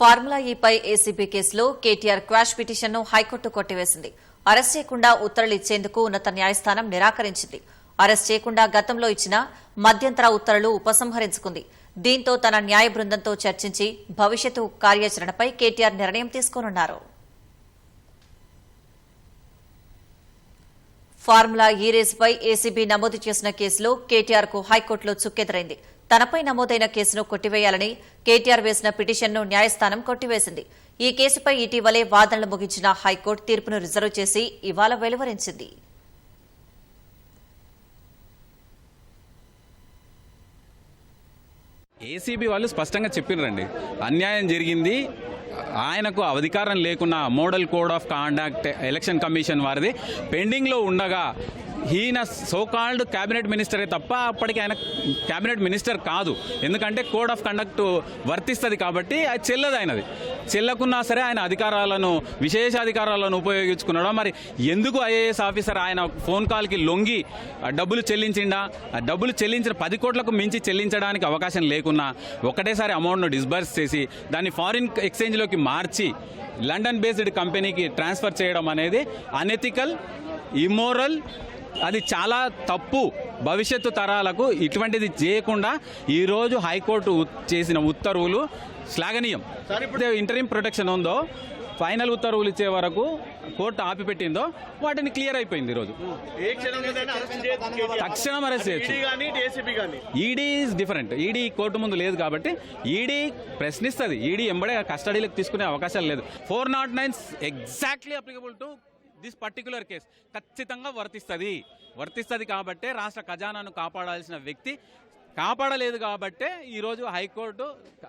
Formula e ఈపై ACB కేసులో KTR quash పిటిషన్ను హైకోర్టు కొట్టివేసింది. అరెస్ట్ చేయకుండా ఉత్తర్వులు ఇచ్చేందుకు ఉన్నత న్యాయస్థానం నిరాకరించింది. అరెస్ట్ చేయకుండా గతంలో ఇచ్చిన మధ్యంతర ఉత్తర్వులు ఉపసంహరించుకుంది. దీంతో తన న్యాయ బృందంతో చర్చించి భవిష్యత్తు కార్యాచరణపై కేటీఆర్ నిర్ణయం తీసుకోనున్నారు. ఫార్ములా ఈ రేసుపై ఏసీబీ నమోదు చేసిన కేసులో కేటీఆర్కు హైకోర్టులో చుక్కెదురైంది. తనపై నమోదైన కేసును కొట్టివేయాలని కేటీఆర్ వేసిన పిటిషన్ను న్యాయస్థానం కొట్టివేసింది. ఈ కేసుపై ఇటీవలే వాదనలు ముగించిన హైకోర్టు తీర్పును రిజర్వ్ చేసి ఇవాళ వెలువరించింది. ఏసీబీ వాళ్ళు స్పష్టంగా చెప్పినారండి అన్యాయం జరిగింది. ఆయనకు అధికారం లేకున్నా model code of conduct election commission వారిది. పెండింగ్లో ఉండగా ఈయన సోకాల్డ్ క్యాబినెట్ మినిస్టరే తప్ప అప్పటికి ఆయన క్యాబినెట్ మినిస్టర్ కాదు. ఎందుకంటే కోడ్ ఆఫ్ కండక్ట్ వర్తిస్తుంది కాబట్టి అది చెల్లదు ఆయనది చెల్లకున్నా సరే ఆయన అధికారాలను విశేష అధికారాలను ఉపయోగించుకున్నాడా? మరి ఎందుకు ఐఏఎస్ ఆఫీసర్ ఆయన ఫోన్ కాల్కి లొంగి డబ్బులు చెల్లించిండా? ఆ డబ్బులు చెల్లించిన పది కోట్లకు మించి చెల్లించడానికి అవకాశం లేకున్నా ఒకటేసారి అమౌంట్ను డిస్బర్స్ చేసి దాన్ని ఫారిన్ ఎక్స్చేంజ్లోకి మార్చి లండన్ బేస్డ్ కంపెనీకి ట్రాన్స్ఫర్ చేయడం అనేది అనెథికల్ ఇమ్మోరల్ అది చాలా తప్పు భవిష్యత్తు తరాలకు ఇటువంటిది చేయకుండా ఈరోజు హైకోర్టు చేసిన ఉత్తర్వులు శ్లాఘనీయం. ఇప్పుడు ఇంటరీం ప్రొటెక్షన్ ఉందో ఫైనల్ ఉత్తర్వులు ఇచ్చే వరకు కోర్టు ఆపిపెట్టిందో వాటిని క్లియర్ అయిపోయింది ఈరోజు. తక్షణం అరెస్ట్ చేయొచ్చు. ED is different. ED court ముందు లేదు కాబట్టి ఈడీ ప్రశ్నిస్తుంది. ఈడీ ఎంబడే కస్టడీలోకి తీసుకునే అవకాశం లేదు. Four not nine exactly applicable to this particular case ఖచ్చితంగా వర్తిస్తుంది. వర్తిస్తుంది కాబట్టే రాష్ట్ర ఖజానాను కాపాడాల్సిన వ్యక్తి కాపాడలేదు కాబట్టే ఈరోజు హైకోర్టు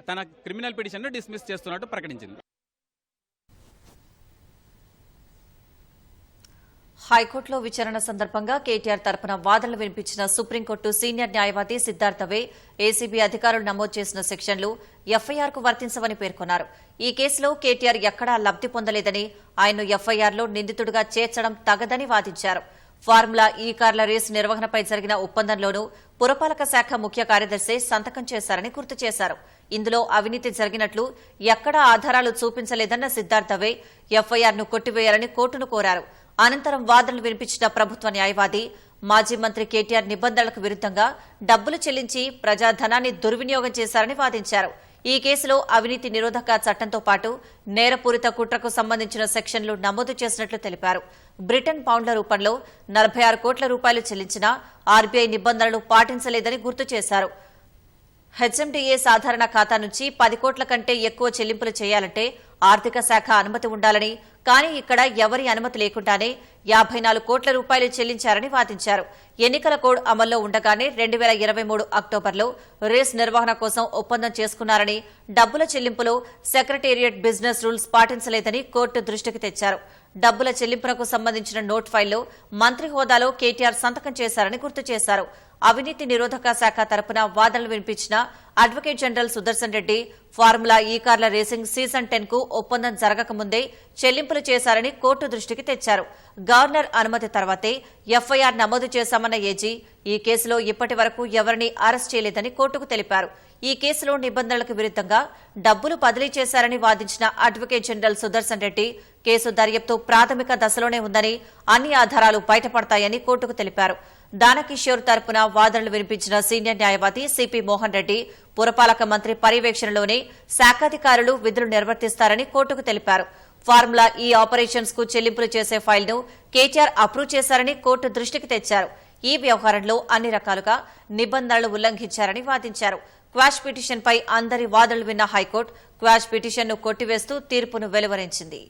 తన క్రిమినల్ పిటిషన్ను డిస్మిస్ చేస్తున్నట్టు ప్రకటించింది. హైకోర్టులో విచారణ సందర్భంగా కేటీఆర్ తరపున వాదనలు వినిపించిన సుప్రీంకోర్టు సీనియర్ న్యాయవాది సిద్ధార్థవే ఏసీబీ అధికారులు నమోదు చేసిన సెక్షన్లు ఎఫ్ఐఆర్కు వర్తించవని పేర్కొన్నారు. ఈ కేసులో కేటీఆర్ ఎక్కడా లబ్ది పొందలేదని ఆయన్ను ఎఫ్ఐఆర్లో నిందితుడిగా చేర్చడం తగదని వాదించారు. ఫార్ములా ఈ కార్ల రేసు నిర్వహణపై జరిగిన ఒప్పందంలోనూ పురపాలక శాఖ ముఖ్య కార్యదర్శి సంతకం చేశారని గుర్తు చేశారు. ఇందులో అవినీతి జరిగినట్లు ఎక్కడా ఆధారాలు చూపించలేదన్న సిద్ధార్థవే ఎఫ్ఐఆర్ను కొట్టివేయాలని కోర్టును కోరారు. అనంతరం వాదనలు వినిపించిన ప్రభుత్వ న్యాయవాది మాజీ మంత్రి కేటీఆర్ నిబంధనలకు విరుద్దంగా డబ్బులు చెల్లించి ప్రజాధనాన్ని దుర్వినియోగం చేశారని వాదించారు. ఈ కేసులో అవినీతి నిరోధక చట్టంతో పాటు నేరపూరిత కుట్రకు సంబంధించిన సెక్షన్లు నమోదు చేసినట్లు తెలిపారు. బ్రిటన్ పౌండ్ల రూపంలో నలభై ఆరు కోట్ల రూపాయలు చెల్లించినా ఆర్బీఐ నిబంధనలు పాటించలేదని గుర్తు చేశారు. హెచ్ఎండిఏ సాధారణ ఖాతా నుంచి పది కోట్ల కంటే ఎక్కువ చెల్లింపులు చేయాలంటే ఆర్థిక శాఖ అనుమతి ఉండాలని కానీ ఇక్కడ ఎవరి అనుమతి లేకుండానే యాభై నాలుగు కోట్ల రూపాయలు చెల్లించారని వాదించారు. ఎన్నికల కోడ్ అమల్లో ఉండగానే రెండు వేల ఇరవై మూడు అక్టోబర్లో రేస్ నిర్వహణ కోసం ఒప్పందం చేసుకున్నారని డబ్బుల చెల్లింపులో సెక్రటేరియట్ బిజినెస్ రూల్స్ పాటించలేదని కోర్టు దృష్టికి తెచ్చారు. డబ్బుల చెల్లింపునకు సంబంధించిన నోట్ ఫైల్లో మంత్రి హోదాలో కేటీఆర్ సంతకం చేశారని గుర్తు చేశారు. అవినీతి నిరోధక శాఖ తరపున వాదనలు వినిపించిన advocate general Sudarshan Reddy formula E కార్ల రేసింగ్ సీజన్ టెన్కు ఒప్పందం జరగకముందే చెల్లింపులు చేశారని కోర్టు దృష్టికి తెచ్చారు. గవర్నర్ అనుమతి తర్వాతే ఎఫ్ఐఆర్ నమోదు చేశామన్న ఏజీ ఈ కేసులో ఇప్పటి వరకు ఎవరిని అరెస్ట్ చేయలేదని కోర్టుకు తెలిపారు. ఈ కేసులో నిబంధనలకు విరుద్దంగా డబ్బులు బదిలీ చేశారని వాదించిన advocate general Sudarshan Reddy case దర్యాప్తు ప్రాథమిక దశలోనే ఉందని అన్ని ఆధారాలు బయటపడతాయని కోర్టుకు తెలిపారు. దానకిషోర్ తరపున వాదనలు వినిపించిన సీనియర్ న్యాయవాది సిపి మోహన్ రెడ్డి పురపాలక మంత్రి పర్యవేక్షణలోనే శాఖాధికారులు విధులు నిర్వర్తిస్తారని కోర్టుకు తెలిపారు. ఫార్ములా ఈ ఆపరేషన్స్కు చెల్లింపులు చేసే ఫైల్ను కేటీఆర్ అప్రూవ్ చేశారని కోర్టు దృష్టికి తెచ్చారు. ఈ వ్యవహారంలో అన్ని రకాలుగా నిబంధనలు ఉల్లంఘించారని వాదించారు. క్వాష్ పిటిషన్పై అందరి వాదనలు విన్న హైకోర్టు క్వాష్ పిటిషన్ను కొట్టివేస్తూ తీర్పును వెలువరించింది.